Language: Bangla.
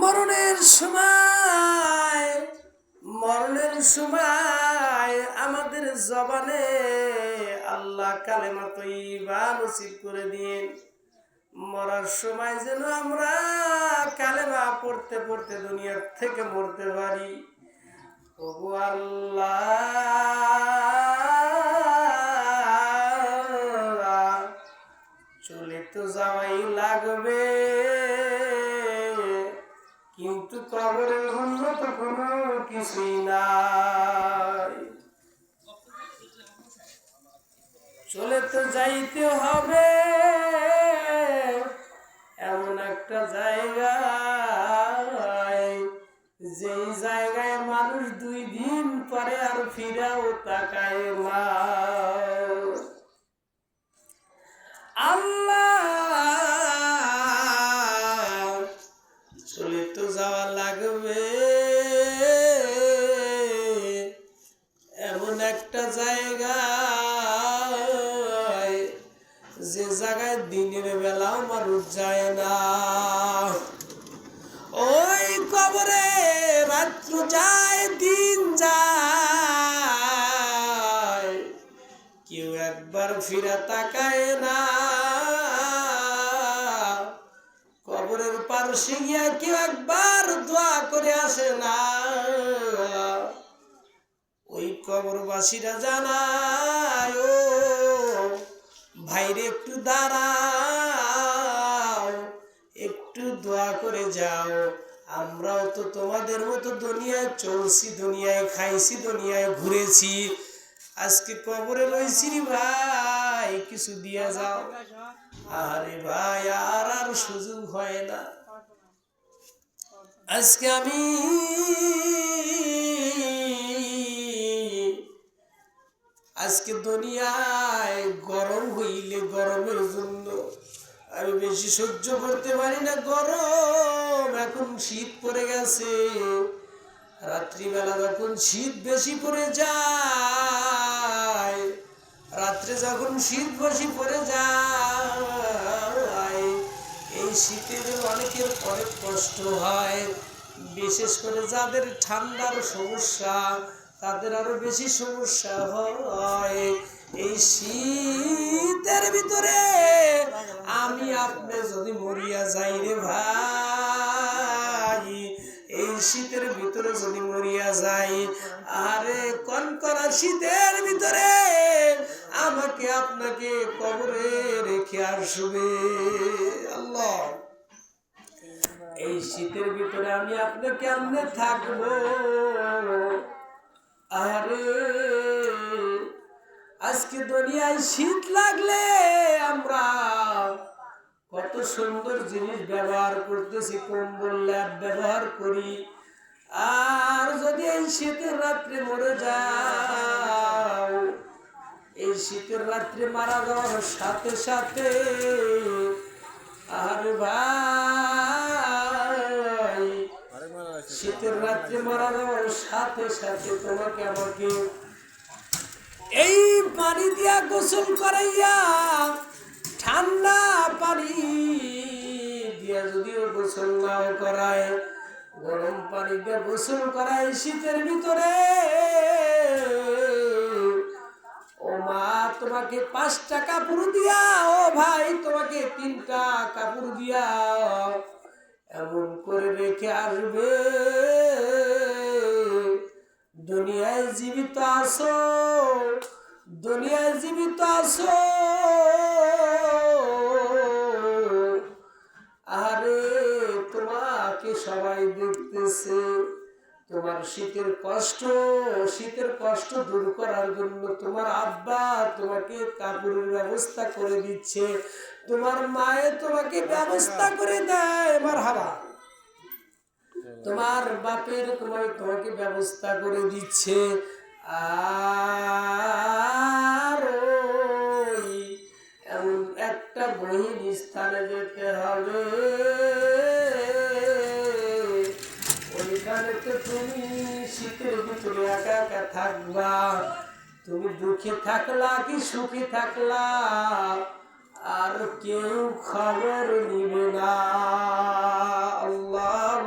মরণের সময় মরণের সময় আমাদের জবানে আল্লাহ কালেমা তৈবা নসিব করে দিন মরার সময় যেন আমরা কালেমা পড়তে পড়তে দুনিয়ার থেকে মরতে পারি। ওগো আল্লাহ, চলে তো যাওয়াই লাগবে। চলে তো যাইতে হবে। এমন একটা জায়গায় যেই জায়গায় মানুষ দুই দিন পরে আর ফিরাও তাকায় না। আল্লাহ, চলে তো যাওয়া লাগবে। এমন একটা জায়গায় যে জায়গায় দিনের বেলাও মানুষ যায় না। ওই কবরে রাত্র যায়, দিন যায়। কেউ একবার ফিরে তাকায় না। কবরের পার্শ্বে গিয়া কেউ একবার দোয়া করে আসে না। ওই কবরবাসীরা জানায় ভাইরে একটু দাঁড়াও, একটু দোয়া করে যাও। আমরাও তো তোমাদের মতো দুনিয়ায় চলছি, দুনিয়ায় খাইছি, দুনিয়ায় ঘুরেছি। আজকে কবরে রয়েছি রে ভাই, কিছু দিয়া যাও। আরে ভাই, আর আর সুযোগ হয় না। আজকে আমি আজকে দুনিয়ায় গরম হইলে গরমের জন্য আমি বেশি সহ্য করতে পারি না, গরম। এখন শীত পড়ে গেছে। রাত্রিবেলা যখন শীত বেশি পড়ে যায়, রাত্রে যখন শীত বেশি পড়ে যায়, এই শীতে যে অনেকের অনেক কষ্ট হয়, বিশেষ করে যাদের ঠান্ডার সমস্যা তাদের আরও বেশি সমস্যা হয়। এই শীতের ভিতরে আমি আপনি যদি মরিয়া যাই রে ভাই, এই শীতের ভিতরে যদি মরিয়া যাই, আরে কনকরা শীতের ভিতরে আমাকে আপনাকে কবরে রেখে আসবে। আল্লাহ, এই শীতের ভিতরে আমি আপনাকে কেমনে থাকব? আরে, আজকে দুনিয়ায় শীত লাগলে আমরা কত সুন্দর জিনিস ব্যবহার করতেছি, কম্বল, ল্যাব ব্যবহার করি। আর যদি এই শীতের রাত্রে মরে যাও, এই শীতের রাত্রে মারা যাওয়ার সাথে সাথে শীতের রাত্রে মারা যাওয়ার সাথে সাথে তোমাকে আমাকে এই পানি দিয়া গোসল করাইয়া ঠান্ডা পানি দিয়া যদিও গোসল নাও করায়, গরম পানি দিয়ে গোসল করায় শীতের ভিতরে। ও মা, তোমাকে পাঁচটা কাপড় দিয়া, ও ভাই, তোমাকে তিনটা কাপড় দিয়া এমন করে রেখে আসবে। দুনিয়ায় জীবিত আছো, দুনিয়ায় জীবিত আছো। আরে, তোমাকে সবাই দেখতেছে, তোমার শীতের কষ্ট শীতের কষ্ট দূর করার জন্য তোমার আব্বা তোমাকে কাপড়ের ব্যবস্থা করে দিচ্ছে, তোমার মায়ে তোমাকে ব্যবস্থা করে দেয় এবার হাবা তোমার বাপের তোমার তোমাকে ব্যবস্থা করে দিচ্ছে। একটা বহিন স্থানে যেতে হবে। ওইখানে তো তুমি শীতের ভিতরে একা একা থাকবা। তুমি দুঃখে থাকলা কি সুখে থাকলা? আর কেউ খবর নিবে না। আল্লাহ